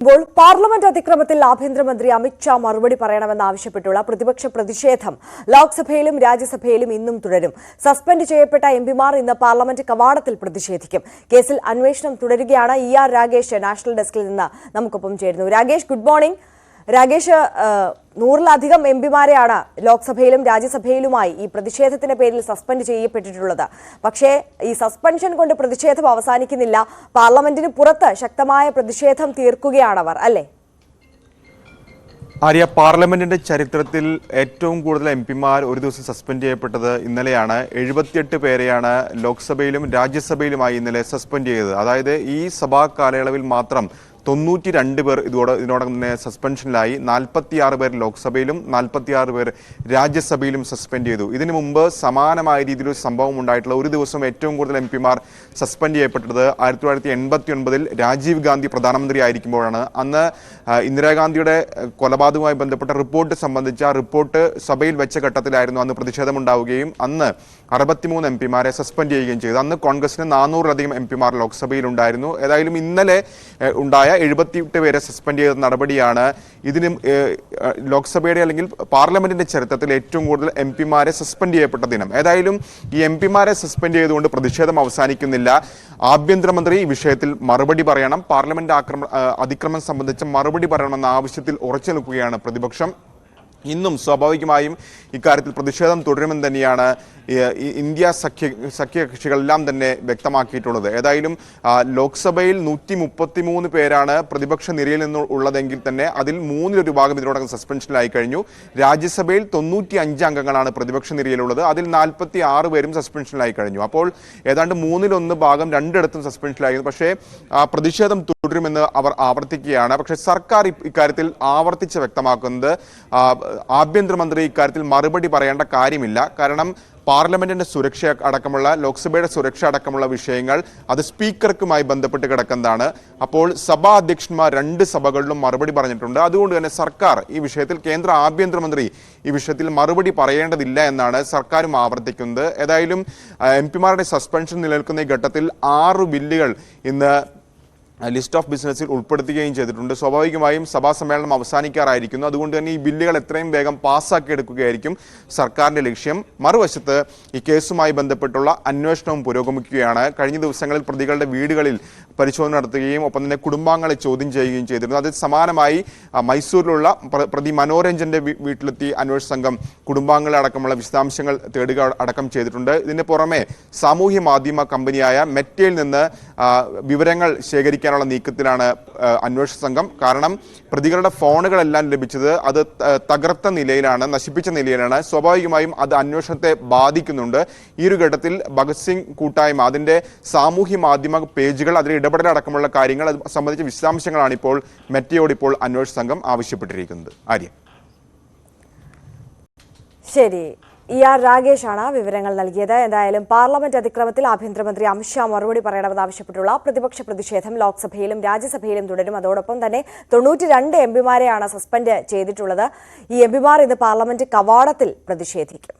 ഇപ്പോൾ പാർലമെന്റ് അതിക്രമത്തിൽ ആഭ്യന്തരമന്ത്രി അമിത്ഷാ മറുപടി പറയണമെന്നാവശ്യപ്പെട്ടുള്ള പ്രതിപക്ഷ പ്രതിഷേധം ലോക്സഭയിലും രാജ്യസഭയിലും ഇന്നും തുടരും. സസ്പെൻഡ് ചെയ്യപ്പെട്ട എംപിമാർ ഇന്ന് പാർലമെന്റ് കവാടത്തിൽ പ്രതിഷേധിക്കും. കേസിൽ അന്വേഷണം തുടരുകയാണ് ഇ ആർ രാഗേഷ് നാഷണൽ ഡെസ്കിൽ നിന്ന് നമുക്കൊപ്പം ചേരുന്നു. Ragesh good morning. രാഗേഷ് ഏഹ്, എം പിമാരെയാണ് ലോക്സഭയിലും രാജ്യസഭയിലുമായി ഈ പ്രതിഷേധത്തിന്റെ പേരിൽ സസ്പെൻഡ് ചെയ്യപ്പെട്ടിട്ടുള്ളത്. പക്ഷേ ഈ സസ്പെൻഷൻ കൊണ്ട് പ്രതിഷേധം അവസാനിക്കുന്നില്ല. പാർലമെന്റിന് പുറത്ത് ശക്തമായ പ്രതിഷേധം തീർക്കുകയാണവർ അല്ലേ? ആര്യ പാർലമെന്റിന്റെ ചരിത്രത്തിൽ ഏറ്റവും കൂടുതൽ എം പിമാർ ഒരു ദിവസം സസ്പെൻഡ് ചെയ്യപ്പെട്ടത് ഇന്നലെയാണ്. എഴുപത്തിയെട്ട് പേരെയാണ് ലോക്സഭയിലും രാജ്യസഭയിലുമായി ഇന്നലെ സസ്പെൻഡ് ചെയ്തത്. അതായത് ഈ സഭാ കാലയളവിൽ മാത്രം തൊണ്ണൂറ്റി രണ്ട് പേർ ഇതോടെ ഇതിനോടകം തന്നെ സസ്പെൻഷനിലായി നാൽപ്പത്തിയാറ് പേർ ലോക്സഭയിലും നാൽപ്പത്തിയാറ് പേർ രാജ്യസഭയിലും സസ്പെൻഡ് ചെയ്തു. ഇതിനു മുമ്പ് സമാനമായ രീതിയിലൊരു സംഭവം ഉണ്ടായിട്ടുള്ള ഒരു ദിവസം ഏറ്റവും കൂടുതൽ എം പിമാർ സസ്പെൻഡ് ചെയ്യപ്പെട്ടത് ആയിരത്തി തൊള്ളായിരത്തി എൺപത്തി ഒൻപതിൽ രാജീവ് ഗാന്ധി പ്രധാനമന്ത്രി ആയിരിക്കുമ്പോഴാണ് അന്ന് ഇന്ദിരാഗാന്ധിയുടെ കൊലപാതകവുമായി ബന്ധപ്പെട്ട റിപ്പോർട്ട് സംബന്ധിച്ച റിപ്പോർട്ട് സഭയിൽ വെച്ച ഘട്ടത്തിലായിരുന്നു അന്ന് പ്രതിഷേധമുണ്ടാവുകയും അന്ന് അറുപത്തിമൂന്ന് എം പിമാരെ സസ്പെൻഡ് ചെയ്യുകയും ചെയ്തു. അന്ന് കോൺഗ്രസിന് നാനൂറിലധികം എം പിമാർ ലോക്സഭയിൽ ഉണ്ടായിരുന്നു ഏതായാലും ഇന്നലെ ഏഹ്, ഉണ്ടായ എഴുപത്തിയെട്ട് പേരെ സസ്പെൻഡ് ചെയ്ത നടപടിയാണ് ഇതിന് ലോക്സഭയുടെ അല്ലെങ്കിൽ പാർലമെന്റിന്റെ ചരിത്രത്തിൽ ഏറ്റവും കൂടുതൽ എം പിമാരെ സസ്പെൻഡ് ചെയ്യപ്പെട്ട ദിനം. ഏതായാലും ഈ എം പിമാരെ സസ്പെൻഡ് ചെയ്തുകൊണ്ട് പ്രതിഷേധം അവസാനിക്കുന്നില്ല. ആഭ്യന്തരമന്ത്രി ഈ വിഷയത്തിൽ മറുപടി പറയണം. പാർലമെന്റ് ആക്രമ അതിക്രമം സംബന്ധിച്ച മറുപടി പറയണമെന്ന ആവശ്യത്തിൽ ഉറച്ചു നിൽക്കുകയാണ് പ്രതിപക്ഷം. ഇന്നും സ്വാഭാവികമായും ഇക്കാര്യത്തിൽ പ്രതിഷേധം തുടരുമെന്ന് തന്നെയാണ് ഇന്ത്യ സഖ്യ സഖ്യകക്ഷികളെല്ലാം തന്നെ വ്യക്തമാക്കിയിട്ടുള്ളത്. ഏതായാലും ലോക്സഭയിൽ നൂറ്റി മുപ്പത്തി മൂന്ന് പേരാണ് പ്രതിപക്ഷ നിരയിൽ നിന്ന് ഉള്ളതെങ്കിൽ തന്നെ അതിൽ മൂന്നിലൊരു ഭാഗം ഇതിനോടകം സസ്പെൻഷനിലായി കഴിഞ്ഞു. രാജ്യസഭയിൽ തൊണ്ണൂറ്റി അഞ്ച് അംഗങ്ങളാണ് പ്രതിപക്ഷ നിരയിലുള്ളത്. അതിൽ നാൽപ്പത്തി ആറ് പേരും സസ്പെൻഷനിലായി കഴിഞ്ഞു. അപ്പോൾ ഏതാണ്ട് മൂന്നിലൊന്ന് ഭാഗം രണ്ടിടത്തും സസ്പെൻഷനിലായിരുന്നു പക്ഷേ പ്രതിഷേധം തുടരുമെന്ന് അവർ ആവർത്തിക്കുകയാണ്. പക്ഷേ സർക്കാർ ഇക്കാര്യത്തിൽ ആവർത്തിച്ച് വ്യക്തമാക്കുന്നത് ആഭ്യന്തരമന്ത്രി ഇക്കാര്യത്തിൽ മറുപടി പറയേണ്ട കാര്യമില്ല. കാരണം പാർലമെന്റിന്റെ സുരക്ഷ അടക്കമുള്ള ലോക്സഭയുടെ സുരക്ഷ അടക്കമുള്ള വിഷയങ്ങൾ അത് സ്പീക്കർക്കുമായി ബന്ധപ്പെട്ട് കിടക്കുന്നതാണ്. അപ്പോൾ സഭാ അധ്യക്ഷന്മാർ രണ്ട് സഭകളിലും മറുപടി പറഞ്ഞിട്ടുണ്ട്. അതുകൊണ്ട് തന്നെ സർക്കാർ ഈ വിഷയത്തിൽ കേന്ദ്ര ആഭ്യന്തരമന്ത്രി ഈ വിഷയത്തിൽ മറുപടി പറയേണ്ടതില്ല എന്നാണ് സർക്കാരും ആവർത്തിക്കുന്നത്. ഏതായാലും എം പിമാരുടെ സസ്പെൻഷൻ നിലനിൽക്കുന്ന ഈ ഘട്ടത്തിൽ ആറ് ബില്ലുകൾ ഇന്ന് ലിസ്റ്റ് ഓഫ് ബിസിനസ്സിൽ ഉൾപ്പെടുത്തുകയും ചെയ്തിട്ടുണ്ട്. സ്വാഭാവികമായും സഭാ സമ്മേളനം അവസാനിക്കാറായിരിക്കുന്നു. അതുകൊണ്ട് തന്നെ ഈ ബില്ലുകൾ എത്രയും വേഗം പാസ്സാക്കി എടുക്കുകയായിരിക്കും സർക്കാരിന്റെ ലക്ഷ്യം. മറുവശത്ത് ഈ കേസുമായി ബന്ധപ്പെട്ടുള്ള അന്വേഷണവും പുരോഗമിക്കുകയാണ്. കഴിഞ്ഞ ദിവസങ്ങളിൽ പ്രതികളുടെ വീടുകളിൽ പരിശോധന നടത്തുകയും ഒപ്പം തന്നെ കുടുംബാംഗങ്ങളെ ചോദ്യം ചെയ്യുകയും ചെയ്തിരുന്നു. അതിൽ സമാനമായി മൈസൂരിലുള്ള പ്രതി മനോരഞ്ജന്റെ വീട്ടിലെത്തി അന്വേഷണ സംഘം കുടുംബാംഗങ്ങളെ അടക്കമുള്ള വിശദാംശങ്ങൾ തേടുക അടക്കം ചെയ്തിട്ടുണ്ട്. ഇതിന് പുറമെ സാമൂഹ്യ മാധ്യമ കമ്പനിയായ മെറ്റയിൽ നിന്ന് വിവരങ്ങൾ വിവരങ്ങൾ ശേഖരിക്കാനുള്ള നീക്കത്തിലാണ് അന്വേഷണ സംഘം. കാരണം പ്രതികളുടെ ഫോണുകളെല്ലാം ലഭിച്ചത് അത് തകർത്ത നിലയിലാണ് നശിപ്പിച്ച നിലയിലാണ്. സ്വാഭാവികമായും അത് അന്വേഷണത്തെ ബാധിക്കുന്നുണ്ട്. ഈ ഒരു ഘട്ടത്തിൽ ഭഗത് സിംഗ് കൂട്ടായ്മ അതിന്റെ സാമൂഹ്യ മാധ്യമ പേജുകൾ അതിൽ ഇടപെടലടക്കമുള്ള കാര്യങ്ങൾ അത് സംബന്ധിച്ച വിശദാംശങ്ങളാണ് ഇപ്പോൾ മെറ്റയോട് ഇപ്പോൾ അന്വേഷണ സംഘം ആവശ്യപ്പെട്ടിരിക്കുന്നത്. ആര്യ. ശരി. ഇ ആർ രാഗേഷാണ് വിവരങ്ങൾ നൽകിയത്. എന്തായാലും പാർലമെന്റ് അതിക്രമത്തിൽ ആഭ്യന്തരമന്ത്രി അമിത്ഷാ മറുപടി പറയണമെന്നാവശ്യപ്പെട്ടുള്ള പ്രതിപക്ഷ പ്രതിഷേധം ലോക്സഭയിലും രാജ്യസഭയിലും തുടരും. അതോടൊപ്പം തന്നെ തൊണ്ണൂറ്റി രണ്ട് എം പിമാരെയാണ് സസ്പെൻഡ് ചെയ്തിട്ടുള്ളത്. ഈ എം പിമാർ ഇന്ന് പാർലമെന്റ് കവാടത്തിൽ പ്രതിഷേധിക്കും.